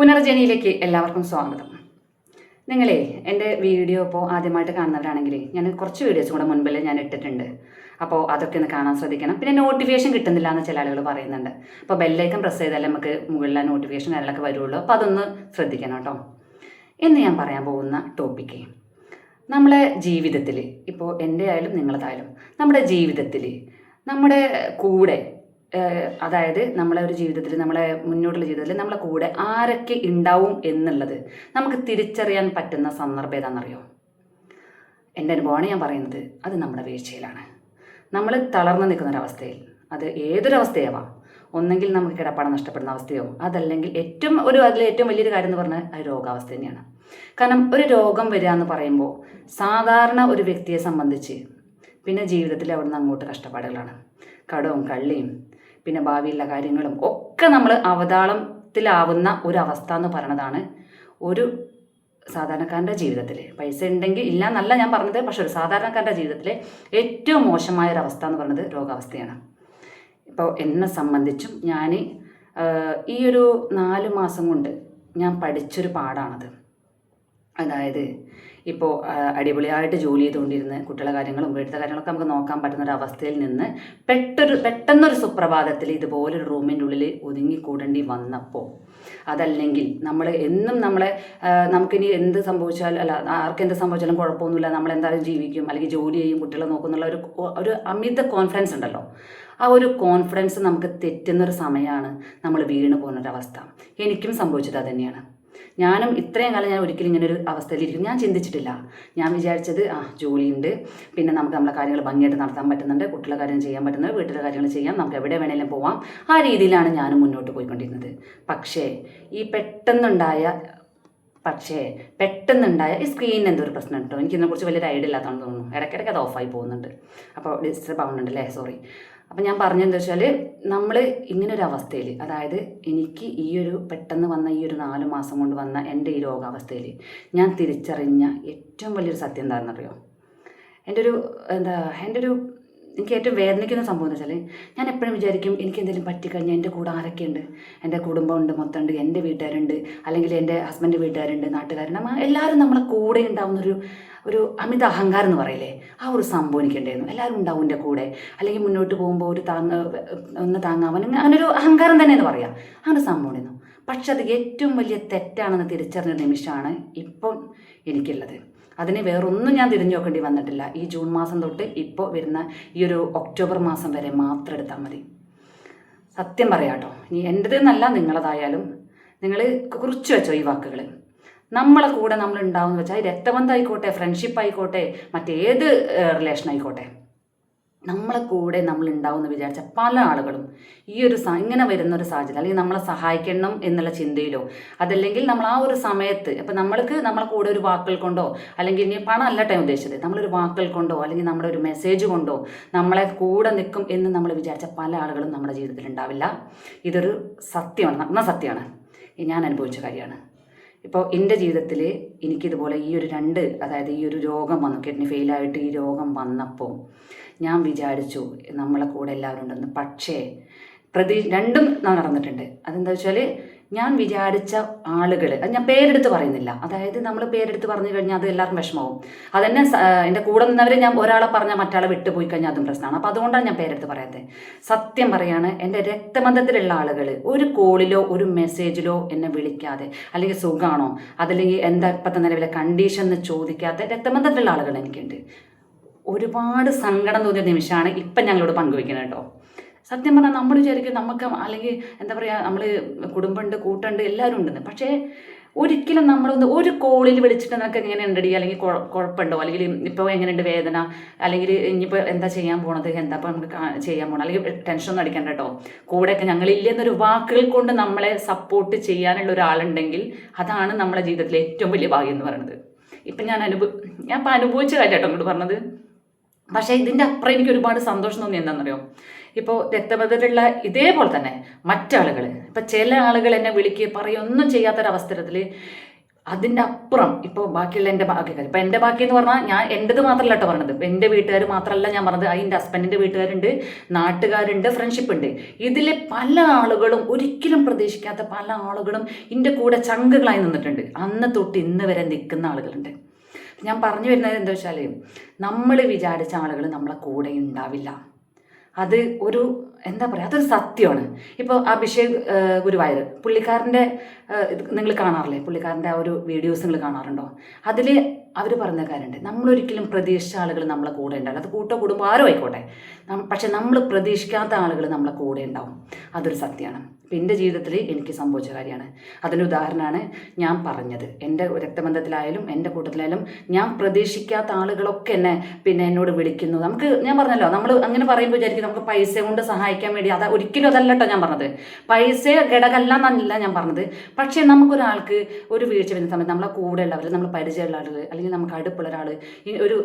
പുനർജനിയിലേക്ക് എല്ലാവർക്കും സ്വാഗതം. നിങ്ങളെ എന്റെ വീഡിയോ ഇപ്പോൾ ആദ്യമായിട്ട് കാണുന്നവരാണെങ്കിൽ ഞാൻ കുറച്ച് വീഡിയോസ് കൂടെ മുൻപിൽ ഞാൻ ഇട്ടിട്ടുണ്ട്. അപ്പോൾ അതൊക്കെ ഒന്ന് കാണാൻ ശ്രദ്ധിക്കണം. പിന്നെ നോട്ടിഫിക്കേഷൻ കിട്ടുന്നില്ല എന്ന് ചില ആളുകൾ പറയുന്നുണ്ട്. അപ്പോൾ ബെല്ലൈക്കൻ പ്രസ് ചെയ്താൽ നമുക്ക് മുകളിലെ നോട്ടിഫിക്കേഷൻ കാര്യങ്ങളൊക്കെ വരുള്ളൂ. അപ്പോൾ അതൊന്ന് ശ്രദ്ധിക്കണം കേട്ടോ. എന്ന് ഞാൻ പറയാൻ പോകുന്ന ടോപ്പിക്ക് നമ്മളെ ജീവിതത്തിൽ ഇപ്പോൾ എന്റെ ആയാലും നിങ്ങളതായാലും നമ്മുടെ ജീവിതത്തിൽ നമ്മുടെ കൂടെ അതായത് നമ്മളെ ഒരു ജീവിതത്തിൽ നമ്മളെ മുന്നോട്ടുള്ള ജീവിതത്തിൽ നമ്മളെ കൂടെ ആരൊക്കെ ഉണ്ടാവും എന്നുള്ളത് നമുക്ക് തിരിച്ചറിയാൻ പറ്റുന്ന സന്ദർഭം ഏതാണെന്നറിയോ? എന്റെ അനുഭവമാണ് ഞാൻ പറയുന്നത്. അത് നമ്മുടെ വീഴ്ചയിലാണ്. നമ്മൾ തളർന്നു നിൽക്കുന്ന ഒരവസ്ഥയിൽ അത് ഏതൊരവസ്ഥയാവാം? ഒന്നെങ്കിൽ നമുക്ക് കിടപ്പാടം നഷ്ടപ്പെടുന്ന അവസ്ഥയോ അതല്ലെങ്കിൽ ഏറ്റവും ഒരു അതിൽ ഏറ്റവും വലിയൊരു കാര്യം എന്ന് പറഞ്ഞാൽ അത് രോഗാവസ്ഥ തന്നെയാണ്. കാരണം ഒരു രോഗം വരിക എന്ന് പറയുമ്പോൾ സാധാരണ ഒരു വ്യക്തിയെ സംബന്ധിച്ച് പിന്നെ ജീവിതത്തിൽ അവിടുന്ന് അങ്ങോട്ട് കഷ്ടപ്പാടുകളാണ്. കടവും കള്ളിയും പിന്നെ ഭാവിയിലുള്ള കാര്യങ്ങളും ഒക്കെ നമ്മൾ അവതാളത്തിലാവുന്ന ഒരു അവസ്ഥ എന്ന് പറയണതാണ് ഒരു സാധാരണക്കാരന്റെ ജീവിതത്തിൽ പൈസ ഉണ്ടെങ്കിൽ ഇല്ല എന്നല്ല ഞാൻ പറഞ്ഞത് പക്ഷെ ഒരു സാധാരണക്കാരന്റെ ജീവിതത്തിൽ ഏറ്റവും മോശമായ ഒരു അവസ്ഥ എന്ന് പറയുന്നത് രോഗാവസ്ഥയാണ്. ഇപ്പോൾ എന്നെ സംബന്ധിച്ചും ഞാൻ ഈ ഒരു നാല് മാസം കൊണ്ട് ഞാൻ പഠിച്ചൊരു പാടാണത് അതായത് ഇപ്പോൾ അടിപൊളിയായിട്ട് ജോലി ചെയ്തുകൊണ്ടിരുന്ന് കുട്ടികളുടെ കാര്യങ്ങളും വീട്ടിലെ കാര്യങ്ങളൊക്കെ നമുക്ക് നോക്കാൻ പറ്റുന്ന ഒരു അവസ്ഥയിൽ നിന്ന് പെട്ടൊരു പെട്ടെന്നൊരു സുപ്രഭാതത്തിൽ ഇതുപോലൊരു റൂമിന്റെ ഉള്ളിൽ ഒതുങ്ങിക്കൂടേണ്ടി വന്നപ്പോൾ അതല്ലെങ്കിൽ നമ്മൾ എന്നും നമ്മളെ നമുക്കിനി എന്ത് സംഭവിച്ചാലും അല്ല ആർക്ക് എന്ത് സംഭവിച്ചാലും കുഴപ്പമൊന്നുമില്ല നമ്മൾ എന്തായാലും ജീവിക്കും അല്ലെങ്കിൽ ജോലി ചെയ്യും കുട്ടികളെ നോക്കുന്നുള്ള ഒരു ഒരു അമിത കോൺഫിഡൻസ് ഉണ്ടല്ലോ. ആ ഒരു കോൺഫിഡൻസ് നമുക്ക് തെറ്റുന്നൊരു സമയമാണ് നമ്മൾ വീണ് പോകുന്നൊരവസ്ഥ. എനിക്കും സംഭവിച്ചത് തന്നെയാണ്. ഞാനും ഇത്രയും കാലം ഞാൻ ഒരിക്കലും ഇങ്ങനെ ഒരു അവസ്ഥയിലിരിക്കും ഞാൻ ചിന്തിച്ചിട്ടില്ല. ഞാൻ വിചാരിച്ചത് ആ ജോലിയുണ്ട്. പിന്നെ നമുക്ക് നമ്മളെ കാര്യങ്ങൾ ഭംഗിയായിട്ട് നടത്താൻ പറ്റുന്നുണ്ട്. കുട്ടികളെ കാര്യം ചെയ്യാൻ പറ്റുന്നുണ്ട്. വീട്ടിലെ കാര്യങ്ങൾ ചെയ്യാം. നമുക്ക് എവിടെ വേണേലും പോവാം. ആ രീതിയിലാണ് ഞാനും മുന്നോട്ട് പോയിക്കൊണ്ടിരുന്നത്. പക്ഷേ ഈ പെട്ടെന്നുണ്ടായ പക്ഷേ പെട്ടെന്നുണ്ടായ ഈ സ്ക്രീനിന് എന്തോ ഒരു പ്രശ്നം കേട്ടോ എനിക്കിതിനെക്കുറിച്ച് വലിയൊരു ഐഡിയ ഇല്ലാത്തതാണെന്ന് തോന്നുന്നു. ഇടയ്ക്കിടയ്ക്ക് അത് ഓഫായി പോകുന്നുണ്ട്. അപ്പോൾ ഡിസ്റ്റർബ് ആവുന്നുണ്ട് അല്ലേ? സോറി അപ്പം ഞാൻ പറഞ്ഞെന്താ വെച്ചാൽ നമ്മൾ ഇങ്ങനെ ഒരു അവസ്ഥയിൽ അതായത് എനിക്ക് ഈ ഒരു പെട്ടെന്ന് വന്ന ഈ ഒരു നാല് മാസം കൊണ്ട് വന്ന എന്റെ ഈ രോഗാവസ്ഥയിൽ ഞാൻ തിരിച്ചറിഞ്ഞ ഏറ്റവും വലിയൊരു സത്യം എന്താണെന്നറിയോ? എന്റെ ഒരു എന്താ എന്റെ ഒരു എനിക്ക് ഏറ്റവും വേദനിക്കുന്ന സംഭവം എന്ന് വെച്ചാൽ ഞാൻ എപ്പോഴും വിചാരിക്കും എനിക്ക് എന്തെങ്കിലും പറ്റിക്കഴിഞ്ഞാൽ എന്റെ കൂടെ ആരൊക്കെയുണ്ട്? എന്റെ കുടുംബമുണ്ട് മൊത്തമുണ്ട് എന്റെ വീട്ടുകാരുണ്ട് അല്ലെങ്കിൽ എന്റെ ഹസ്ബൻഡ് വീട്ടുകാരുണ്ട് നാട്ടുകാരുണ്ട്. എല്ലാവരും നമ്മളെ കൂടെ ഉണ്ടാവുന്നൊരു ഒരു അമിത അഹങ്കാരം എന്ന് പറയില്ലേ? ആ ഒരു സംഭവം എനിക്കുണ്ടായിരുന്നു എല്ലാവരും ഉണ്ടാവും എന്റെ കൂടെ. അല്ലെങ്കിൽ മുന്നോട്ട് പോകുമ്പോൾ ഒരു താങ്ങ ഒന്ന് താങ്ങാവൻ അങ്ങനെ ഒരു അഹങ്കാരം തന്നെ എന്ന് പറയാം. അങ്ങനെ സംഭവം ഉണ്ടായിരുന്നു. പക്ഷെ അത് ഏറ്റവും വലിയ തെറ്റാണെന്ന് തിരിച്ചറിഞ്ഞ നിമിഷമാണ് ഇപ്പം എനിക്കുള്ളത്. അതിന് വേറൊന്നും ഞാൻ തിരിഞ്ഞു നോക്കേണ്ടി വന്നിട്ടില്ല. ഈ ജൂൺ മാസം തൊട്ട് ഇപ്പോൾ വരുന്ന ഈ ഒരു ഒക്ടോബർ മാസം വരെ മാത്രം എടുത്താൽ മതി. സത്യം പറയാട്ടോ ഇനി എന്റെത് എന്നല്ല നിങ്ങളതായാലും നിങ്ങൾ കുറിച്ച് വെച്ചോ ഈ വാക്കുകൾ നമ്മളെ കൂടെ നമ്മൾ ഉണ്ടാവും എന്ന് വെച്ചാൽ രക്തബന്ധം ആയിക്കോട്ടെ ഫ്രണ്ട്ഷിപ്പ് ആയിക്കോട്ടെ മറ്റേത് റിലേഷൻ ആയിക്കോട്ടെ. നമ്മളെ കൂടെ നമ്മൾ ഉണ്ടാവും എന്ന് വിചാരിച്ച പല ആളുകളും ഈ ഒരു ഇങ്ങനെ വരുന്ന ഒരു സാഹചര്യം അല്ലെങ്കിൽ നമ്മളെ സഹായിക്കണം എന്നുള്ള ചിന്തയിലോ അതല്ലെങ്കിൽ നമ്മൾ ആ ഒരു സമയത്ത് ഇപ്പം നമ്മൾക്ക് നമ്മളെ കൂടെ ഒരു വാക്കുകൾ കൊണ്ടോ അല്ലെങ്കിൽ ഇനി പണം അല്ല ടൈം ഉദ്ദേശിച്ചത് നമ്മളൊരു വാക്കുകൾ കൊണ്ടോ അല്ലെങ്കിൽ നമ്മുടെ ഒരു മെസ്സേജ് കൊണ്ടോ നമ്മളെ കൂടെ നിൽക്കും എന്ന് നമ്മൾ വിചാരിച്ച പല ആളുകളും നമ്മുടെ ജീവിതത്തിൽ ഉണ്ടാവില്ല. ഇതൊരു സത്യമാണ് നഗ്ന സത്യമാണ് ഞാൻ അനുഭവിച്ച കാര്യമാണ്. ഇപ്പോൾ എന്റെ ജീവിതത്തിൽ എനിക്കിതുപോലെ ഈ ഒരു രണ്ട് അതായത് ഈ ഒരു രോഗം വന്നു കിഡ്നി ഫെയിലായിട്ട് ഈ രോഗം വന്നപ്പോൾ ഞാൻ വിചാരിച്ചു നമ്മളെ കൂടെ എല്ലാവരും ഉണ്ടെന്ന്. പക്ഷേ പ്രതി രണ്ടും നടന്നിട്ടുണ്ട്. അതെന്താ വെച്ചാൽ ഞാൻ വിചാരിച്ച ആളുകൾ അത് ഞാൻ പേരെടുത്ത് പറയുന്നില്ല. അതായത് നമ്മൾ പേരെടുത്ത് പറഞ്ഞു കഴിഞ്ഞാൽ അത് എല്ലാവർക്കും വിഷമവും അതന്നെ എന്റെ കൂടെ നിന്നവരെ ഞാൻ ഒരാളെ പറഞ്ഞാൽ മറ്റാളെ വിട്ടുപോയി കഴിഞ്ഞാൽ അതും പ്രശ്നമാണ്. അപ്പോൾ അതുകൊണ്ടാണ് ഞാൻ പേരെടുത്ത് പറയാത്തത്. സത്യം പറയാണ് എന്റെ രക്തബന്ധത്തിലുള്ള ആളുകൾ ഒരു കോളിലോ ഒരു മെസ്സേജിലോ എന്നെ വിളിക്കാതെ അല്ലെങ്കിൽ സുഖമാണോ അതല്ലെങ്കിൽ എന്താ ഇപ്പോഴത്തെ നിലവിലെ കണ്ടീഷൻ എന്ന് ചോദിക്കാത്ത രക്തബന്ധത്തിലുള്ള ആളുകൾ എനിക്കുണ്ട്. ഒരുപാട് സങ്കടം തോന്നിയ നിമിഷമാണ് ഇപ്പം ഞങ്ങളോട് പങ്കുവെക്കുന്നത് കേട്ടോ. സത്യം പറഞ്ഞാൽ നമ്മൾ വിചാരിക്കും നമുക്ക് അല്ലെങ്കിൽ എന്താ പറയുക നമ്മൾ കുടുംബമുണ്ട് കൂട്ടുണ്ട് എല്ലാവരും ഉണ്ടെന്ന്. പക്ഷേ ഒരിക്കലും നമ്മളൊന്ന് ഒരു കോളിൽ വിളിച്ചിട്ട് നിനക്ക് എങ്ങനെ ഉണ്ടടി അല്ലെങ്കിൽ കുഴ- കുഴപ്പമുണ്ടോ? അല്ലെങ്കിൽ ഇപ്പോൾ എങ്ങനെയുണ്ട് വേദന? അല്ലെങ്കിൽ ഇനിയിപ്പോൾ എന്താ ചെയ്യാൻ പോണത്? എന്താ ഇപ്പോൾ നമുക്ക് ചെയ്യാൻ പോകണം അല്ലെങ്കിൽ ടെൻഷൻ ഒന്നും അടിക്കണ്ട കേട്ടോ. കൂടെയൊക്കെ ഞങ്ങളില്ലെന്നൊരു വാക്കുകൾ കൊണ്ട് നമ്മളെ സപ്പോർട്ട് ചെയ്യാനുള്ള ഒരാളുണ്ടെങ്കിൽ അതാണ് നമ്മുടെ ജീവിതത്തിലെ ഏറ്റവും വലിയ ഭാഗ്യം എന്ന് പറയുന്നത്. ഇപ്പം ഞാൻ അനുഭവ ഞാൻ ഇപ്പം അനുഭവിച്ച കാര്യം കേട്ടോ അങ്ങോട്ട് പറഞ്ഞത്. പക്ഷേ ഇതിന്റെ അപ്പുറം എനിക്ക് ഒരുപാട് സന്തോഷം തോന്നി എന്താണെന്നറിയോ? ഇപ്പോൾ രക്തബന്ധത്തിലുള്ള ഇതേപോലെ തന്നെ മറ്റാളുകൾ ഇപ്പം ചില ആളുകൾ എന്നെ വിളിക്കുക പറയൊന്നും ചെയ്യാത്തൊരവസരത്തിൽ അതിന്റെ അപ്പുറം ഇപ്പോൾ ബാക്കിയുള്ള എന്റെ ബാക്കിക്കാർ ഇപ്പോൾ എന്റെ ബാക്കി എന്ന് പറഞ്ഞാൽ ഞാൻ എന്റെത് മാത്രമല്ല കേട്ടോ പറഞ്ഞത്. എന്റെ വീട്ടുകാർ മാത്രമല്ല ഞാൻ പറഞ്ഞത്. അതിന്റെ ഹസ്ബൻഡിന്റെ വീട്ടുകാരുണ്ട് നാട്ടുകാരുണ്ട് ഫ്രണ്ട്ഷിപ്പ് ഉണ്ട്. ഇതിലെ പല ആളുകളും ഒരിക്കലും പ്രതീക്ഷിക്കാത്ത പല ആളുകളും എന്റെ കൂടെ ചങ്കുകളായി നിന്നിട്ടുണ്ട്. അന്ന് തൊട്ട് ഇന്ന് വരെ നിൽക്കുന്ന ആളുകളുണ്ട്. ഞാൻ പറഞ്ഞു വരുന്നത് എന്താ വെച്ചാൽ നമ്മൾ വിചാരിച്ച ആളുകൾ നമ്മളെ കൂടെ ഉണ്ടാവില്ല. അത് ഒരു എന്താ പറയുക അതൊരു സത്യമാണ്. ഇപ്പോൾ അഭിഷേക് ഗുരുവായൂർ പുള്ളിക്കാരന്റെ നിങ്ങൾ കാണാറില്ലേ? പുള്ളിക്കാരന്റെ ആ ഒരു വീഡിയോസ് നിങ്ങൾ കാണാറുണ്ടോ? അതിൽ അവർ പറഞ്ഞ കാര്യമുണ്ട്. നമ്മളൊരിക്കലും പ്രതീക്ഷിച്ച ആളുകൾ നമ്മളെ കൂടെ ഉണ്ടാവില്ല. അത് കൂട്ടോ കുടുംബം ആരും ആയിക്കോട്ടെ. പക്ഷെ നമ്മൾ പ്രതീക്ഷിക്കാത്ത ആളുകൾ നമ്മളെ കൂടെ ഉണ്ടാവും. അതൊരു സത്യമാണ്. ഇപ്പം എന്റെ ജീവിതത്തിൽ എനിക്ക് സംഭവിച്ച കാര്യമാണ്. അതിന്റെ ഉദാഹരണമാണ് ഞാൻ പറഞ്ഞത്. എന്റെ രക്തബന്ധത്തിലായാലും എന്റെ കൂട്ടത്തിലായാലും ഞാൻ പ്രതീക്ഷിക്കാത്ത ആളുകളൊക്കെ എന്നെ പിന്നെ എന്നോട് വിളിക്കുന്നു. നമുക്ക് ഞാൻ പറഞ്ഞല്ലോ നമ്മൾ അങ്ങനെ പറയുമ്പോൾ വിചാരിക്കും നമുക്ക് പൈസ കൊണ്ട് സഹായിക്കാൻ വേണ്ടി അത് ഒരിക്കലും അതല്ല കേട്ടോ ഞാൻ പറഞ്ഞത്. പൈസ ഘടകമല്ല എന്നല്ല ഞാൻ പറഞ്ഞത്. പക്ഷേ നമുക്കൊരാൾക്ക് ഒരു വീഴ്ച വരുന്ന സമയത്ത് നമ്മളെ കൂടെ ഉള്ളവർ നമ്മൾ പരിചയമുള്ള ആളുകൾ അല്ലെങ്കിൽ നമുക്ക് അടുപ്പുള്ള ഒരാൾ ഒരു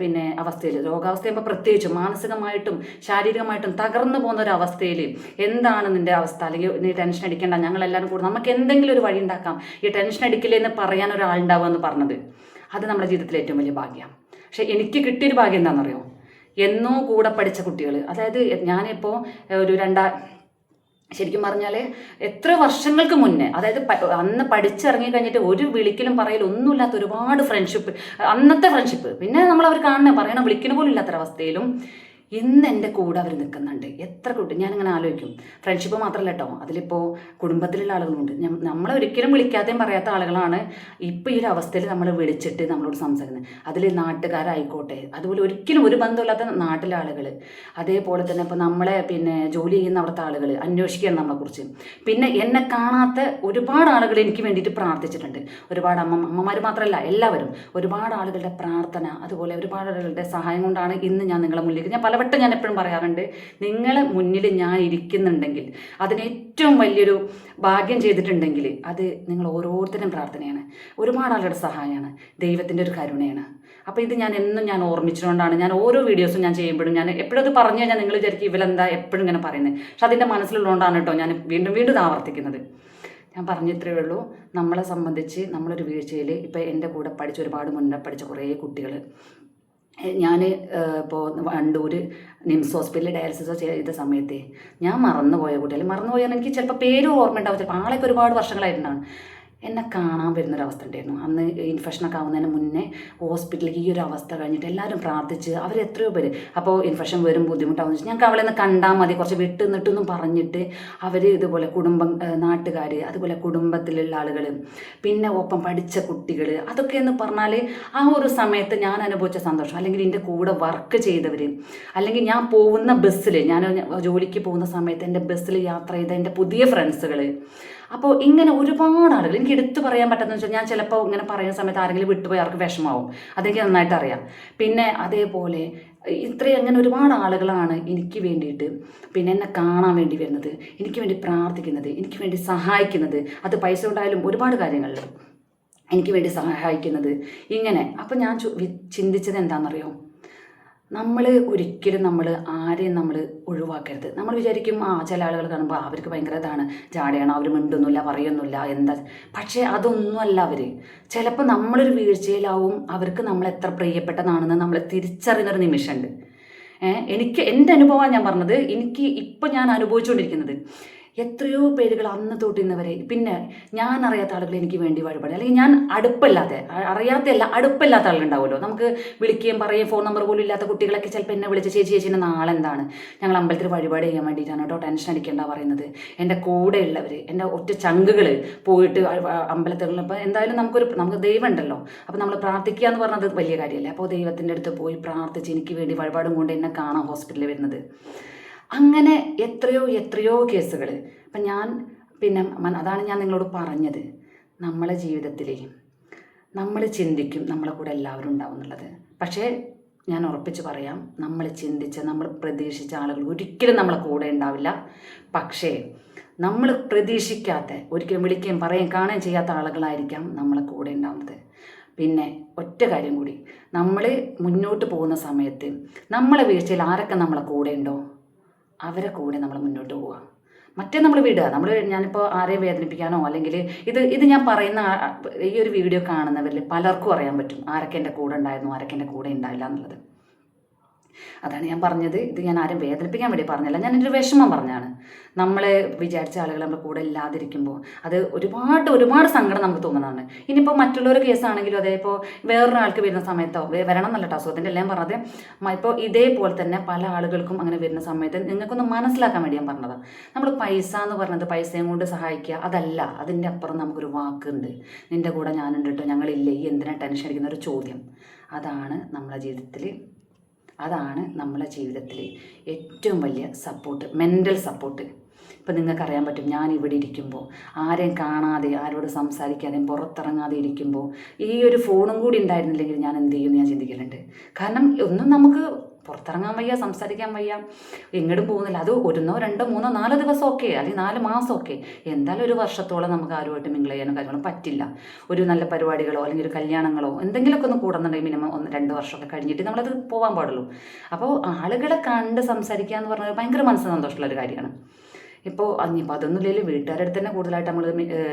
പിന്നെ അവസ്ഥയിൽ രോഗാവസ്ഥയാകുമ്പോൾ പ്രത്യേകിച്ച് മാനസികമായിട്ടും ശാരീരികമായിട്ടും തകർന്നു പോകുന്ന ഒരു അവസ്ഥയിൽ എന്താണ് നിന്റെ അവസ്ഥ? അല്ലെങ്കിൽ നീ ടെൻഷൻ അടിക്കേണ്ട ഞങ്ങളെല്ലാവരും കൂടെ നമുക്ക് എന്തെങ്കിലും ഒരു വഴി ഉണ്ടാക്കാം. ഈ ടെൻഷൻ അടിക്കില്ലേ എന്ന് പറയാൻ ഒരാളുണ്ടാവുക എന്ന് പറഞ്ഞത് അത് നമ്മുടെ ജീവിതത്തിലെ ഏറ്റവും വലിയ ഭാഗ്യമാണ്. പക്ഷേ എനിക്ക് കിട്ടിയൊരു ഭാഗ്യം എന്താണെന്നറിയോ? എന്നോ കൂടെ പഠിച്ച കുട്ടികൾ അതായത് ഞാനിപ്പോൾ ഒരു രണ്ടാ ശരിക്കും പറഞ്ഞാൽ എത്ര വർഷങ്ങൾക്ക് മുന്നേ അതായത് അന്ന് പഠിച്ചിറങ്ങി കഴിഞ്ഞിട്ട് ഒരു വിളിക്കലും പറയലും ഒന്നുമില്ലാത്ത ഒരുപാട് ഫ്രണ്ട്ഷിപ്പ് അന്നത്തെ ഫ്രണ്ട്ഷിപ്പ് പിന്നെ നമ്മൾ അവർ കാണണേ പറയണ വിളിക്കണ പോലും ഇല്ലാത്തൊരവസ്ഥയിലും ഇന്ന് എന്റെ കൂടെ അവർ നിൽക്കുന്നുണ്ട്. എത്ര കൂട്ടി ഞാനിങ്ങനെ ആലോചിക്കും. ഫ്രണ്ട്ഷിപ്പ് മാത്രമല്ല കേട്ടോ അതിലിപ്പോൾ കുടുംബത്തിലുള്ള ആളുകളുണ്ട് നമ്മളെ ഒരിക്കലും വിളിക്കാതെയും പറയാത്ത ആളുകളാണ് ഇപ്പോൾ ഈ ഒരു അവസ്ഥയിൽ നമ്മൾ വിളിച്ചിട്ട് നമ്മളോട് സംസാരിക്കുന്നത്. അതിൽ നാട്ടുകാരായിക്കോട്ടെ അതുപോലെ ഒരിക്കലും ഒരു ബന്ധമില്ലാത്ത നാട്ടിലെ ആളുകൾ അതേപോലെ തന്നെ ഇപ്പോൾ നമ്മളെ പിന്നെ ജോലി ചെയ്യുന്ന അവിടുത്തെ ആളുകൾ അന്വേഷിക്കുകയാണ് നമ്മളെക്കുറിച്ച്. പിന്നെ എന്നെ കാണാത്ത ഒരുപാട് ആളുകൾ എനിക്ക് വേണ്ടിയിട്ട് പ്രാർത്ഥിച്ചിട്ടുണ്ട്. ഒരുപാട് അമ്മ അമ്മമാർ മാത്രമല്ല എല്ലാവരും. ഒരുപാട് ആളുകളുടെ പ്രാർത്ഥന അതുപോലെ ഒരുപാട് ആളുകളുടെ സഹായം കൊണ്ടാണ് ഇന്ന് ഞാൻ നിങ്ങളെ മുന്നിലേക്ക് ഞാൻ പലവട്ടം ഞാൻ എപ്പോഴും പറയാറുണ്ട് നിങ്ങൾ മുന്നിൽ ഞാൻ ഇരിക്കുന്നുണ്ടെങ്കിൽ അതിന് ഏറ്റവും വലിയൊരു ഭാഗ്യം ചെയ്തിട്ടുണ്ടെങ്കിൽ അത് നിങ്ങൾ ഓരോരുത്തരും പ്രാർത്ഥനയാണ്. ഒരുപാട് ആളുടെ സഹായമാണ് ദൈവത്തിന്റെ ഒരു കരുണയാണ്. അപ്പോൾ ഇത് ഞാൻ എന്നും ഞാൻ ഓർമ്മിച്ചുകൊണ്ടാണ് ഞാൻ ഓരോ വീഡിയോസും ഞാൻ ചെയ്യുമ്പോഴും ഞാൻ എപ്പോഴും അത് പറഞ്ഞു കഴിഞ്ഞാൽ നിങ്ങൾ വിചാരിക്കും ഇവലെന്താ എപ്പോഴും ഇങ്ങനെ പറയുന്നത്. പക്ഷെ അതിന്റെ മനസ്സിലുള്ളതുകൊണ്ടാണ് കേട്ടോ ഞാൻ വീണ്ടും വീണ്ടും ആവർത്തിക്കുന്നത്. ഞാൻ പറഞ്ഞിത്രേ ഉള്ളൂ നമ്മളെ സംബന്ധിച്ച് നമ്മളൊരു വീഴ്ചയിൽ ഇപ്പോൾ എന്റെ കൂടെ പഠിച്ച ഒരുപാട് മുന്നേ പഠിച്ച കുറേ കുട്ടികൾ ഞാൻ ഇപ്പോൾ വണ്ടൂർ നിംസ് ഹോസ്പിറ്റലിൽ ഡയാലിസിസ് ചെയ്ത സമയത്തെ ഞാൻ മറന്നുപോയ കുട്ടികൾ മറന്നുപോയാൽ എനിക്ക് ചിലപ്പോൾ പേര് ഓർമ്മ ഉണ്ടാവും ചിലപ്പോൾ ആളൊക്കെ ഒരുപാട് വർഷങ്ങളായിട്ടുണ്ടാവും. എന്നെ കാണാൻ വരുന്നൊരവസ്ഥ ഉണ്ടായിരുന്നു അന്ന് ഇൻഫെക്ഷനൊക്കെ ആവുന്നതിന് മുന്നേ ഹോസ്പിറ്റലിൽ ഈ ഒരു അവസ്ഥ കഴിഞ്ഞിട്ട് എല്ലാവരും പ്രാർത്ഥിച്ച് അവർ എത്രയോ പേര് അപ്പോൾ ഇൻഫെക്ഷൻ വരും ബുദ്ധിമുട്ടാവുന്ന വെച്ചാൽ ഞങ്ങൾക്ക് അവളെ ഒന്ന് കണ്ടാൽ മതി കുറച്ച് വിട്ട് നിട്ടൊന്നും പറഞ്ഞിട്ട് അവർ ഇതുപോലെ കുടുംബം നാട്ടുകാർ അതുപോലെ കുടുംബത്തിലുള്ള ആളുകൾ പിന്നെ ഒപ്പം പഠിച്ച കുട്ടികൾ അതൊക്കെ എന്ന് പറഞ്ഞാൽ ആ ഒരു സമയത്ത് ഞാൻ അനുഭവിച്ച സന്തോഷം. അല്ലെങ്കിൽ എന്റെ കൂടെ വർക്ക് ചെയ്തവർ അല്ലെങ്കിൽ ഞാൻ പോകുന്ന ബസ്സിൽ ഞാൻ ജോലിക്ക് പോകുന്ന സമയത്ത് എന്റെ ബസ്സിൽ യാത്ര ചെയ്ത എന്റെ പുതിയ ഫ്രണ്ട്സുകൾ അപ്പോൾ ഇങ്ങനെ ഒരുപാട് ആളുകൾ എനിക്ക് എടുത്തു പറയാൻ പറ്റുന്ന വെച്ചാൽ ഞാൻ ചിലപ്പോൾ ഇങ്ങനെ പറയുന്ന സമയത്ത് ആരെങ്കിലും വിട്ടുപോയി അവർക്ക് വിഷമാവും. അതെനിക്ക് നന്നായിട്ട് അറിയാം. പിന്നെ അതേപോലെ ഇത്രയും അങ്ങനെ ഒരുപാട് ആളുകളാണ് എനിക്ക് വേണ്ടിയിട്ട് പിന്നെ എന്നെ കാണാൻ വേണ്ടി വരുന്നത്. എനിക്ക് വേണ്ടി പ്രാർത്ഥിക്കുന്നത് എനിക്ക് വേണ്ടി സഹായിക്കുന്നത്. അത് പൈസ ഉണ്ടായാലും ഒരുപാട് കാര്യങ്ങളിൽ എനിക്ക് വേണ്ടി സഹായിക്കുന്നത്. ഇങ്ങനെ. അപ്പം ഞാൻ ചിന്തിച്ചത് എന്താണെന്നറിയോ നമ്മൾ ഒരിക്കലും നമ്മൾ ആരെയും നമ്മൾ ഒഴിവാക്കരുത്. നമ്മൾ വിചാരിക്കും ആ ചില ആളുകൾ കാണുമ്പോൾ അവർക്ക് ഭയങ്കര ഇതാണ് ജാടയാണ് അവർ മിണ്ടൊന്നുമില്ല പറയൊന്നുമില്ല എന്താ? പക്ഷേ അതൊന്നുമല്ല അവർ ചിലപ്പോൾ നമ്മളൊരു വീഴ്ചയിലാവും അവർക്ക് നമ്മൾ എത്ര പ്രിയപ്പെട്ടതാണെന്ന് നമ്മൾ തിരിച്ചറിയുന്നൊരു നിമിഷമുണ്ട്. എനിക്ക് എന്റെ അനുഭവമാണ് ഞാൻ പറഞ്ഞത് എനിക്ക് ഇപ്പം ഞാൻ അനുഭവിച്ചുകൊണ്ടിരിക്കുന്നത്. എത്രയോ പേരുകൾ അന്ന് തൊട്ട് ഇന്ന് വരെ. പിന്നെ ഞാൻ അറിയാത്ത ആളുകൾ എനിക്ക് വേണ്ടി വഴിപാട്. അല്ലെങ്കിൽ ഞാൻ അടുപ്പല്ലാത്ത അറിയാത്തല്ല അടുപ്പല്ലാത്ത ആളുകളുണ്ടാവുമല്ലോ. നമുക്ക് വിളിക്കുകയും പറയുകയും ഫോൺ നമ്പർ പോലും ഇല്ലാത്ത കുട്ടികളൊക്കെ ചിലപ്പോൾ എന്നെ വിളിച്ച ചേച്ചി ചേച്ചിന്റെ നാളെ എന്താണ്? ഞങ്ങൾ അമ്പലത്തിൽ വഴിപാട് ചെയ്യാൻ വേണ്ടിയിട്ടാണ് കേട്ടോ ടെൻഷൻ അടിക്കേണ്ട പറയുന്നത്. എന്റെ കൂടെയുള്ളവർ എന്റെ ഒറ്റ ചങ്കുകൾ പോയിട്ട് അമ്പലത്തിൽ ഇപ്പോൾ എന്തായാലും നമുക്കൊരു നമുക്ക് ദൈവം ഉണ്ടല്ലോ. അപ്പോൾ നമ്മൾ പ്രാർത്ഥിക്കുക എന്ന് പറഞ്ഞത് വലിയ കാര്യമല്ലേ. അപ്പോൾ ദൈവത്തിന്റെ അടുത്ത് പോയി പ്രാർത്ഥിച്ച് എനിക്ക് വേണ്ടി വഴിപാടും കൊണ്ട് എന്നെ കാണാം ഹോസ്പിറ്റലിൽ വരുന്നത്. അങ്ങനെ എത്രയോ എത്രയോ കേസുകൾ അപ്പം ഞാൻ പിന്നെ അതാണ് ഞാൻ നിങ്ങളോട് പറഞ്ഞത്. നമ്മളെ ജീവിതത്തിൽ നമ്മൾ ചിന്തിക്കും നമ്മളെ കൂടെ എല്ലാവരും ഉണ്ടാവും എന്നുള്ളത്. പക്ഷേ ഞാൻ ഉറപ്പിച്ച് പറയാം നമ്മൾ ചിന്തിച്ച നമ്മൾ പ്രതീക്ഷിച്ച ആളുകൾ ഒരിക്കലും നമ്മളെ കൂടെ ഉണ്ടാവില്ല. പക്ഷേ നമ്മൾ പ്രതീക്ഷിക്കാത്ത ഒരിക്കലും വിളിക്കുകയും പറയുകയും കാണുകയും ചെയ്യാത്ത ആളുകളായിരിക്കാം നമ്മളെ കൂടെ ഉണ്ടാവുന്നത്. പിന്നെ ഒറ്റ കാര്യം കൂടി. നമ്മൾ മുന്നോട്ട് പോകുന്ന സമയത്ത് നമ്മളെ വീഴ്ചയിൽ ആരൊക്കെ നമ്മളെ കൂടെ ഉണ്ടോ? അവരെ കൂടെ നമ്മൾ മുന്നോട്ട് പോവുക മറ്റേ നമ്മൾ വിടുക. നമ്മൾ ഞാനിപ്പോൾ ആരെയും വേദനിപ്പിക്കാനോ അല്ലെങ്കിൽ ഇത് ഇത് ഞാൻ പറയുന്ന ഈ ഒരു വീഡിയോ കാണുന്നവരിൽ പലർക്കും അറിയാൻ പറ്റും ആരൊക്കെ എന്റെ കൂടെ ഉണ്ടായിരുന്നു ആരൊക്കെ എന്റെ കൂടെ ഉണ്ടായില്ല എന്നുള്ളത്. അതാണ് ഞാൻ പറഞ്ഞത്. ഇത് ഞാൻ ആരും വേദനിപ്പിക്കാൻ വേണ്ടി പറഞ്ഞല്ല. ഞാൻ എന്റെ ഒരു വിഷമം പറഞ്ഞാണ് നമ്മൾ വിചാരിച്ച ആളുകൾ നമ്മുടെ കൂടെ ഇല്ലാതിരിക്കുമ്പോൾ അത് ഒരുപാട് ഒരുപാട് സങ്കടം നമുക്ക് തോന്നുന്നതാണ്. ഇനിയിപ്പോൾ മറ്റുള്ളവർ കേസാണെങ്കിലും അതേ ഇപ്പോൾ വേറൊരാൾക്ക് വരുന്ന സമയത്തോ വരണം എന്നല്ല കേട്ടോ അസുഖത്തിന്റെ എല്ലാം പറഞ്ഞത്? ഇപ്പോൾ ഇതേപോലെ തന്നെ പല ആളുകൾക്കും അങ്ങനെ വരുന്ന സമയത്ത് നിങ്ങൾക്കൊന്ന് മനസ്സിലാക്കാൻ വേണ്ടി ഞാൻ പറഞ്ഞതാണ് നമ്മൾ പൈസ എന്ന് പറഞ്ഞത് പൈസയും കൊണ്ട് സഹായിക്കുക അതല്ല അതിന്റെ അപ്പുറം നമുക്കൊരു വാക്കുണ്ട്. നിന്റെ കൂടെ ഞാനുണ്ട് കേട്ടോ ഞങ്ങളില്ലേ ഈ എന്തിനാ ടെൻഷൻ അടിക്കുന്ന ഒരു ചോദ്യം. അതാണ് നമ്മുടെ ജീവിതത്തിൽ അതാണ് നമ്മളെ ജീവിതത്തിൽ ഏറ്റവും വലിയ സപ്പോർട്ട് മെന്റൽ സപ്പോർട്ട് ഇപ്പം നിങ്ങൾക്കറിയാൻ പറ്റും ഞാൻ ഇവിടെ ഇരിക്കുമ്പോൾ ആരെയും കാണാതെ ആരോട് സംസാരിക്കാതെ പുറത്തിറങ്ങാതെ ഇരിക്കുമ്പോൾ ഈ ഒരു ഫോണും കൂടി ഉണ്ടായിരുന്നില്ലെങ്കിൽ ഞാൻ എന്ത് ചെയ്യുമെന്ന് ഞാൻ ചിന്തിക്കലുണ്ട്. കാരണം ഒന്നും നമുക്ക് പുറത്തിറങ്ങാൻ വയ്യ സംസാരിക്കാൻ വയ്യ. എങ്ങോട്ടും പോകുന്നില്ല. അത് ഒരുന്നോ രണ്ടോ മൂന്നോ നാലോ ദിവസം ഒക്കെ അല്ലെങ്കിൽ നാല് മാസം ഒക്കെ എന്തായാലും ഒരു വർഷത്തോളം നമുക്ക് ആരുമായിട്ട് മിങ്കിൾ ചെയ്യാനോ കാര്യങ്ങളോ പറ്റില്ല. ഒരു നല്ല പരിപാടികളോ അല്ലെങ്കിൽ ഒരു കല്യാണങ്ങളോ എന്തെങ്കിലുമൊക്കെ ഒന്ന് കൂടുന്നുണ്ടെങ്കിൽ മിനിമം ഒന്ന് രണ്ട് വർഷമൊക്കെ കഴിഞ്ഞിട്ട് നമ്മളത് പോകാൻ പാടുള്ളൂ. അപ്പോൾ ആളുകളെ കണ്ട് സംസാരിക്കുക എന്ന് പറഞ്ഞാൽ ഭയങ്കര മനസ്സ് സന്തോഷമുള്ള ഒരു കാര്യമാണ്. ഇപ്പോൾ ഇനിയിപ്പോൾ അതൊന്നുമില്ലെങ്കിൽ വീട്ടുകാരുടെ അടുത്ത് തന്നെ കൂടുതലായിട്ട് നമ്മൾ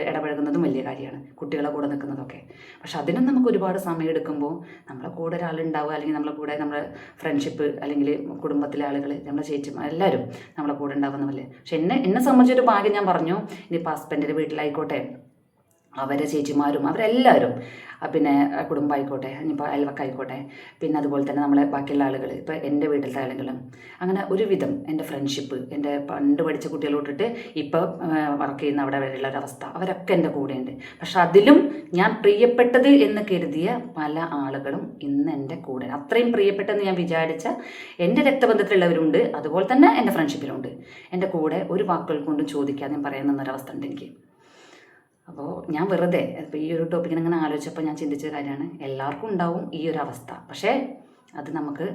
ഇടപഴകുന്നതും വലിയ കാര്യമാണ്. കുട്ടികളെ കൂടെ നിൽക്കുന്നതൊക്കെ. പക്ഷെ അതിനും നമുക്ക് ഒരുപാട് സമയം എടുക്കുമ്പോൾ നമ്മളെ കൂടെ ഒരാളുണ്ടാവുക അല്ലെങ്കിൽ നമ്മളെ കൂടെ നമ്മുടെ ഫ്രണ്ട്ഷിപ്പ് അല്ലെങ്കിൽ കുടുംബത്തിലെ ആളുകൾ നമ്മളെ ചേച്ചിമാർ എല്ലാവരും നമ്മളെ കൂടെ ഉണ്ടാവുന്നതല്ലേ പക്ഷെ എന്നെ എന്നെ സംബന്ധിച്ചൊരു ഭാഗ്യം ഞാൻ പറഞ്ഞു. ഇനിയിപ്പോൾ ഹസ്ബൻഡിന്റെ വീട്ടിലായിക്കോട്ടെ. അവരെ ചേച്ചിമാരും അവരെല്ലാവരും പിന്നെ കുടുംബമായിക്കോട്ടെ ഇനിയിപ്പോൾ അയൽവക്കായിക്കോട്ടെ പിന്നെ അതുപോലെ തന്നെ നമ്മളെ ബാക്കിയുള്ള ആളുകൾ ഇപ്പോൾ എന്റെ വീട്ടിലത്തെ ആളുകളും അങ്ങനെ ഒരുവിധം എന്റെ ഫ്രണ്ട്ഷിപ്പ് എന്റെ പണ്ട് പഠിച്ച കുട്ടികളോട്ടിട്ട് ഇപ്പോൾ വർക്ക് ചെയ്യുന്ന അവിടെ വരെയുള്ള ഒരവസ്ഥ അവരൊക്കെ എന്റെ കൂടെയുണ്ട്. പക്ഷെ അതിലും ഞാൻ പ്രിയപ്പെട്ടത് എന്ന് കരുതിയ പല ആളുകളും ഇന്ന് എന്റെ കൂടെ അത്രയും പ്രിയപ്പെട്ടെന്ന് ഞാൻ വിചാരിച്ച എന്റെ രക്തബന്ധത്തിലുള്ളവരുണ്ട് അതുപോലെ തന്നെ എന്റെ ഫ്രണ്ട്ഷിപ്പിലുണ്ട്. എന്റെ കൂടെ ഒരു വാക്കുകൾ കൊണ്ടും ഞാൻ പറയുന്ന ഒരവസ്ഥ ഉണ്ട് എനിക്ക് അപ്പോൾ ഞാൻ വെറുതെ ഇപ്പോൾ ഈ ഒരു ടോപ്പിക്കിനെ ഇങ്ങനെ ആലോചിച്ചപ്പോൾ ഞാൻ ചിന്തിച്ച കാര്യമാണ്. എല്ലാവർക്കും ഉണ്ടാവും ഈ ഒരു അവസ്ഥ. പക്ഷേ അത് നമുക്ക്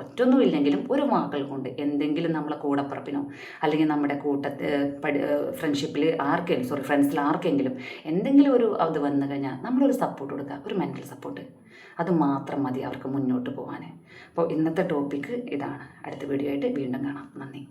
ഒറ്റൊന്നും ഇല്ലെങ്കിലും ഒരു വാക്കുകൾ കൊണ്ട് എന്തെങ്കിലും നമ്മളെ കൂടപ്പുറപ്പിനോ അല്ലെങ്കിൽ നമ്മുടെ കൂട്ടത്ത് പഠി ഫ്രണ്ട്ഷിപ്പിൽ ആർക്കെങ്കിലും സോറി ഫ്രണ്ട്സിൽ ആർക്കെങ്കിലും എന്തെങ്കിലും ഒരു അത് വന്നു കഴിഞ്ഞാൽ നമ്മളൊരു സപ്പോർട്ട് കൊടുക്കുക ഒരു മെന്റൽ സപ്പോർട്ട് അത് മാത്രം മതി അവർക്ക് മുന്നോട്ട് പോകാൻ അപ്പോൾ ഇന്നത്തെ ടോപ്പിക്ക് ഇതാണ്. അടുത്ത വീഡിയോ ആയിട്ട് വീണ്ടും കാണാം. നന്ദി.